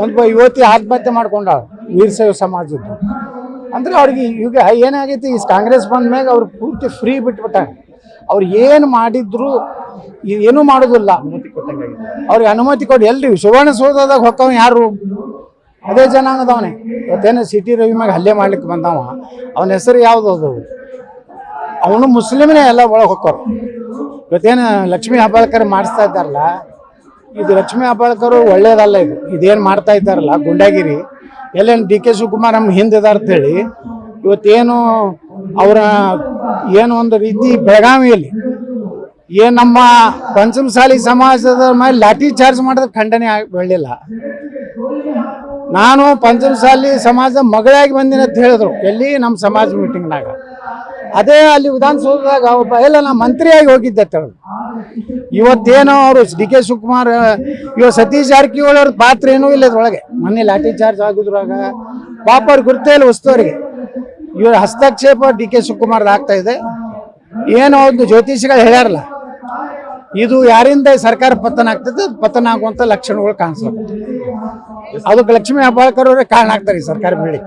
ಒಂದು ಯುವತಿ ಆತ್ಮಹತ್ಯೆ ಮಾಡ್ಕೊಂಡಾಳ ಸೇವ್ ಸಮಾಜದ್ದು. ಅಂದ್ರೆ ಅವ್ರಿಗೆ ಈಗ ಏನಾಗೈತಿ, ಈ ಕಾಂಗ್ರೆಸ್ ಬಂದ ಮ್ಯಾಗ ಅವ್ರು ಪೂರ್ತಿ ಫ್ರೀ ಬಿಟ್ಬಿಟ್ಟ ಅವ್ರು ಏನು ಮಾಡಿದ್ರು ಏನೂ ಮಾಡೋದಿಲ್ಲ. ಅವ್ರಿಗೆ ಅನುಮತಿ ಕೊಡಿ. ಎಲ್ರಿ, ಸುವರ್ಣಸೌಧದಾಗ ಹೊಕ್ಕವ ಯಾರು? ಅದೇ ಜನಾಂಗದವನೇ. ಇವತ್ತೇನು ಸಿಟಿ ರವಿ ಮ್ಯಾಗ ಹಲ್ಲೆ ಮಾಡ್ಲಿಕ್ಕೆ ಬಂದವ. ಅವನ ಹೆಸರು ಯಾವ್ದು ಅವನು ಮುಸ್ಲಿಮ್ನೇ ಎಲ್ಲ ಒಳಗೆ ಹೊಕ್ಕವ್ರು. ಇವತ್ತೇನು ಲಕ್ಷ್ಮೀ ಹೆಬ್ಬಾಳ್ಕರ್ ಮಾಡಿಸ್ತಾ ಇದ್ದಾರಲ್ಲ ಇದು ಲಕ್ಷ್ಮೀ ಹೆಬ್ಬಾಳ್ಕರು ಒಳ್ಳೇದಲ್ಲ ಇದು. ಇದೇನು ಮಾಡ್ತಾ ಇದ್ದಾರಲ್ಲ, ಗುಂಡಾಗಿರಿ. ಎಲ್ಲೇನು ಡಿ ಕೆ ಶಿವಕುಮಾರ್ ನಮ್ಮ ಹಿಂದಿದಾರ ಅಂತೇಳಿ ಇವತ್ತೇನು ಅವರ ಏನು ಒಂದು ರೀತಿ ಬೆಳಗಾವಿಯಲ್ಲಿ, ಏನು ನಮ್ಮ ಪಂಚಮಸಾಲಿ ಸಮಾಜದ ಮೇಲೆ ಲಾಠಿ ಚಾರ್ಜ್ ಮಾಡಿದ್ರೆ ಖಂಡನೆ ಆಗಿ ನಾನು ಪಂಚಮಸಾಲಿ ಸಮಾಜದ ಮಗಳಾಗಿ ಬಂದಿನ ಅಂತ ಹೇಳಿದ್ರು. ಎಲ್ಲಿ? ನಮ್ಮ ಸಮಾಜ ಮೀಟಿಂಗ್ನಾಗ ಅದೇ ಅಲ್ಲಿ ವಿಧಾನಸೌಧದಾಗ ಒಬ್ಬ ಎಲ್ಲ ನಾ ಮಂತ್ರಿಯಾಗಿ ಹೋಗಿದ್ದೆ ತಳು ಇವತ್ತೇನೋ ಅವರು ಡಿ ಕೆ ಶಿವಕುಮಾರ್, ಇವ ಸತೀಶ್ ಜಾರಕಿಹೊಳಿ ಅವ್ರ ಪಾತ್ರ ಏನೂ ಇಲ್ಲ ಅದ್ರೊಳಗೆ. ಮೊನ್ನೆ ಲಾಠಿ ಚಾರ್ಜ್ ಆಗಿದ್ರಾಗ ಪಾಪ ಅವ್ರಿಗೆ ಗುರ್ತೇ ಇಲ್ಲ ವಸ್ತುವರಿಗೆ. ಇವ್ರ ಹಸ್ತಕ್ಷೇಪ ಡಿ ಕೆ ಶಿವಕುಮಾರ್ ಆಗ್ತಾ ಇದೆ. ಏನೋ ಒಂದು ಜ್ಯೋತಿಷಿಗಳು ಹೇಳ್ಯಾರಲ್ಲ, ಇದು ಯಾರಿಂದ ಸರ್ಕಾರ ಪತನ ಆಗ್ತದೆ ಪತನ ಆಗುವಂತ ಲಕ್ಷಣಗಳು ಕಾಣಿಸ್ಲತ್ತ ಅದಕ್ಕೆ ಲಕ್ಷ್ಮೀ ಹೆಬ್ಬಾಳ್ಕರ್ ಅವರೇ ಕಾರಣ ಆಗ್ತಾರೆ ಈ ಸರ್ಕಾರ ಬೀಳಿ